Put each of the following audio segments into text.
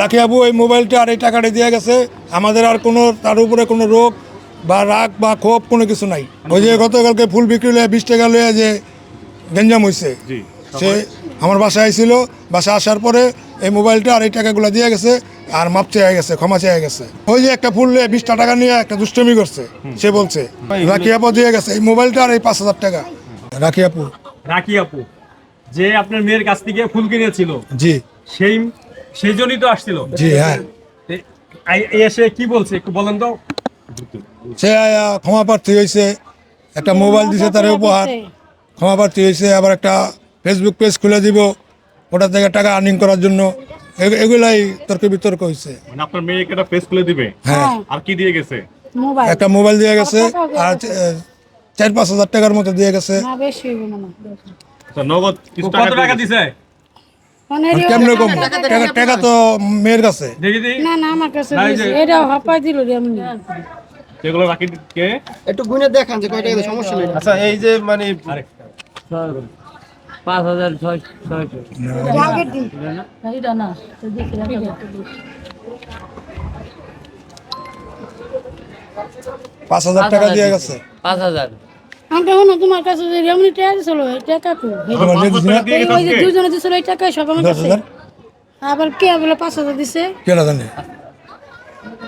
রাখি আবু এই মোবাইলটা আর এই টাকাটা দিয়ে গেছে। আমাদের আর কোনো তার উপরে কোনো রোগ বা রাগ বা ক্ষোভ কোনো কিছু নাই। ওই যে গতকালকে ফুল বিক্রি হলে বিশ টাকা লয়ে যে গেঞ্জাম হয়েছে সে আমার বাসায় আইছিল। বাসায় আসার পরে এই মোবাইলটা আর এই টাকাগুলো দিয়ে গেছে আর মাপ চেয়ে গেছে ক্ষমা চেয়ে গেছে। ওই যে একটা ফুল নিয়ে বিশটা টাকা নিয়ে একটা দুষ্টমি করছে সে বলছে রাখি আপু দিয়ে গেছে এই মোবাইলটা আর এই পাঁচ হাজার টাকা। রাখি আপু রাখি আপু যে আপনার মেয়ের কাছ থেকে ফুল কিনেছিল জি। সেই সেই জন্যই তো আসছিল। জি হ্যাঁ। এসে কি বলছে একটু বলেন তো। সে আয়া ক্ষমা প্রার্থী হয়েছে একটা মোবাইল দিছে তার উপহার। ক্ষমা প্রার্থী হয়েছে আবার একটা ফেসবুক পেজ খুলে দিব ওটা থেকে টাকা আর্নিং করার জন্য। এ- এগুলাই তর্ক বিতর্ক হয়েছে। মানে আপনার মেয়েকে একটা ফেস খুলে দিবে? হ্যাঁ। আর কি দিয়ে গেছে? একটা মোবাইল দিয়ে গেছে আর চার পাঁচ হাজার টাকার মতো দিয়ে গেছে। না বেশি হইব না নগদ কত টাকা দিছে? কেমন রকম টাকা টাকা তো মেয়ের কাছে। না না আমার কাছে না, এই দিছে। যে- এটা হাঁপাই দিল রে এমনি। যেগুলো রাখি কে? একটু গুনে দেখান যে কয়টা গেছে, সমস্যা নেই। আচ্ছা এই যে মানে পাঁচ হাজার ছয় ছয়শো এটা না? পাঁচ হাজার টাকা দিয়ে গেছে। পাঁচ হাজার। আমরা হলো তোমার কাছে যে এমনি টাকা দিছিল এই টাকা তো তোমার দিয়ে দিছি না? এই ওই যে দুজনে দিছিল এই টাকা সব আমার কাছে। আবার কে বলে পাঁচ হাজার দিছে? কেনা জানে।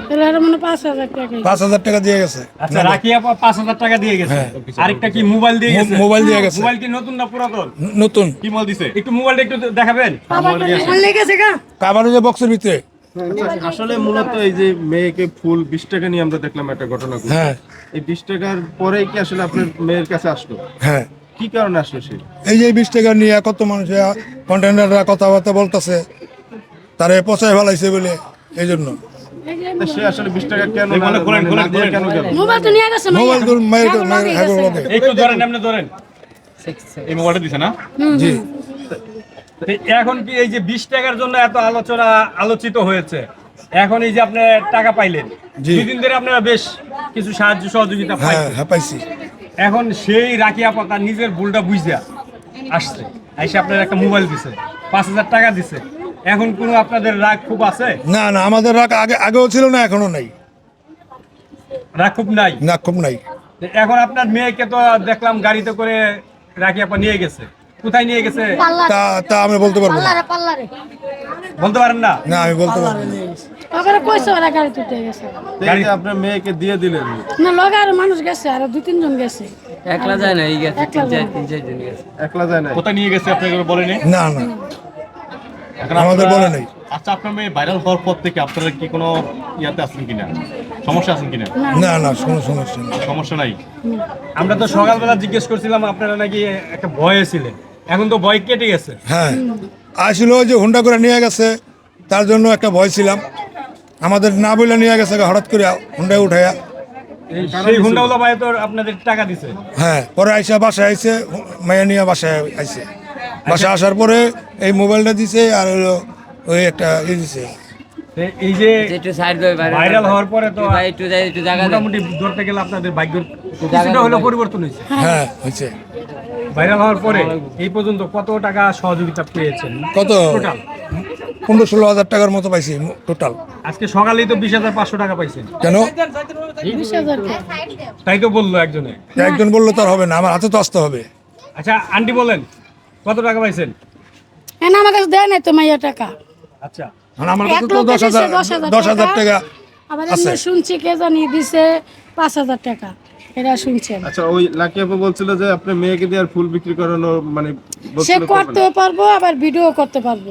তাহলে আর মানে পাঁচ হাজার টাকা পাঁচ হাজার টাকা দিয়ে গেছে। আচ্ছা রাখি পাঁচ হাজার টাকা দিয়ে গেছে। হ্যাঁ। আরেকটা কি মোবাইল দিয়ে গেছে? মোবাইল দিয়ে গেছে। মোবাইল কি নতুন না পুরাতন? নতুন। কি মাল দিছে? একটু মোবাইলটা একটু দেখাবেন। লেগেছে গা। কাবার যে বক্সের ভিতরে। আসলে মূলত এই যে মেয়েকে ফুল বিশ টাকা নিয়ে আমরা দেখলাম একটা ঘটনা হ্যাঁ। এই বিশ টাকার পরেই কি আসলে আপনার মেয়ের কাছে আসলো? হ্যাঁ। কি কারণে আসলো সে? এই যে বিশ টাকা নিয়ে কত মানুষ কন্টেনাররা কথাবার্তা বলতেছে তারে পচায় ফেলাইছে বলে এই জন্য সে আসলে বিশ টাকা কেন মানে। কেন মোবাইল তো নিয়ে গেছে মোবাইল তো মায়ের মায়ের হ্যাগো লাগে একটু ধরেন এমনি ধরেন। এই মোবাইলটা দিছে না? জি। তো এখন কি এই যে বিশ টাকার জন্য এত আলোচনা আলোচিত হয়েছে? এখন এই যে আপনি টাকা পাইলেন। দুদিন ধরে আপনারা বেশ কিছু সাহায্য সহযোগিতা হ্যাঁ হ্যাঁ পাইছি। এখন সেই রাখি আপা তার নিজের ভুলটা বুঝতে আসছে। এসে আপনার একটা মোবাইল দিছে পাঁচ হাজার টাকা দিছে। এখন কোনো আপনাদের রাগ খুব আছে? না না আমাদের রাগ আগে আগেও ছিল না এখনও নাই। রাগ খুব নাই? না খুব নাই। এখন আপনার মেয়েকে তো দেখলাম গাড়িতে করে রাখি আপা নিয়ে গেছে। কোথায় নিয়ে গেছে? তা তা আমি বলতে পারব না। পাল্লারে পাল্লারে। বলতে পারেন না? না আমি বলতে পারব না। কইছে ওরা গাড়ি তুলতে গেছে। যে আপনার মেয়েকে দিয়ে দিলেন। না লগে আর মানুষ গেছে আর দুই তিনজন গেছে। একলা যায় না এই গেছে তিন চার তিন চার জন গেছে। একলা যায় না। কোথায় নিয়ে গেছে আপনি এগুলো বলেনি না না। আমাদের বলে নেই। আচ্ছা আপনার মেয়ে ভাইরাল হওয়ার পর থেকে আপনারা কি কোনো ইয়াতে আছেন কিনা? সমস্যা আছেন কিনা? না না। কোনো সমস্যা নেই। সমস্যা নাই। আমরা তো সকালবেলা জিজ্ঞেস করছিলাম আপনারা নাকি একটা ভয়ে ছিলেন। এখন তো ভয় কেটে গেছে। হ্যাঁ আসলে ওই যে হুন্ডা করে নিয়ে গেছে তার জন্য একটা ভয় ছিলাম। আমাদের না বলে নিয়ে গেছে হঠাৎ করে হুন্ডায় উঠাইয়া। সেই হুন্ডাওয়ালা ভাই তো আপনাদের টাকা দিছে। হ্যাঁ পরে আইসা বাসায় আইসে মাইয়া নিয়ে বাসায় আইসে বাসায় আসার পরে এই মোবাইলটা দিছে আর ওই একটা ই দিছে। এই যে একটু সাইড ভাইরাল হওয়ার পরে তো ভাই একটু একটু জায়গা মোটামুটি ধরতে গেলে আপনাদের ভাগ্যের কিছুটা হলেও পরিবর্তন হয়েছে। হ্যাঁ হয়েছে। ভাইরাল হওয়ার পরে এই পর্যন্ত কত টাকা সহযোগিতা পেয়েছেন? কত? টোটাল পনেরো ষোলো হাজার টাকার মতো পাইছি টোটাল আজকে সকালেই তো বিশ হাজার পাঁচশো টাকা পাইছেন। কেন? তাই তো বলল একজনে। একজন বলল তো আর হবে না আমার হাতে তো আসতে হবে। আচ্ছা আন্টি বলেন কত টাকা পাইছেন? হ্যাঁ আমার কাছে দেয় নাই তো মাইয়া টাকা। আচ্ছা। আমার কাছে তো দশ হাজার দিছে দশ হাজার দশ হাজার টাকা। আবার শুনছি কে জানি দিছে পাঁচ হাজার টাকা। এটা শুনছেন আচ্ছা ওই লাকি আপু বলছিল যে আপনার মেয়েকে দিয়ে আর ফুল বিক্রি করানো মানে সে না। পারব আবার ভিডিও করতে পারব।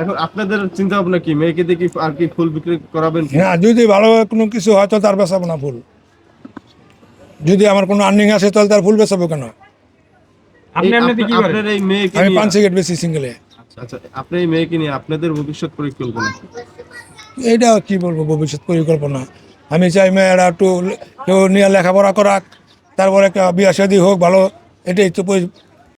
এখন আপনাদের চিন্তা ভাবনা কি? মেয়েকে দিয়ে কি আর কি ফুল বিক্রি করাবেন? না যদি ভালো কোনো কিছু হয় তো তার বেচাবো না ফুল। যদি আমার কোনো আর্নিং আসে তাহলে তার ফুল বেচাবো কেন? আপনি এমনিতে কি করেন? আপনার এই মেয়েকে আমি পাঁচ সিগারেট বেশি সিঙ্গেলে। আচ্ছা এই মেয়েকে নিয়ে আপনাদের ভবিষ্যৎ পরিকল্পনা? এইটা কি বলব ভবিষ্যৎ পরিকল্পনা? আমি চাই মেয়েরা একটু কেউ নিয়ে লেখাপড়া করাক তারপরে বিয়া শাদী হোক ভালো এটাই তো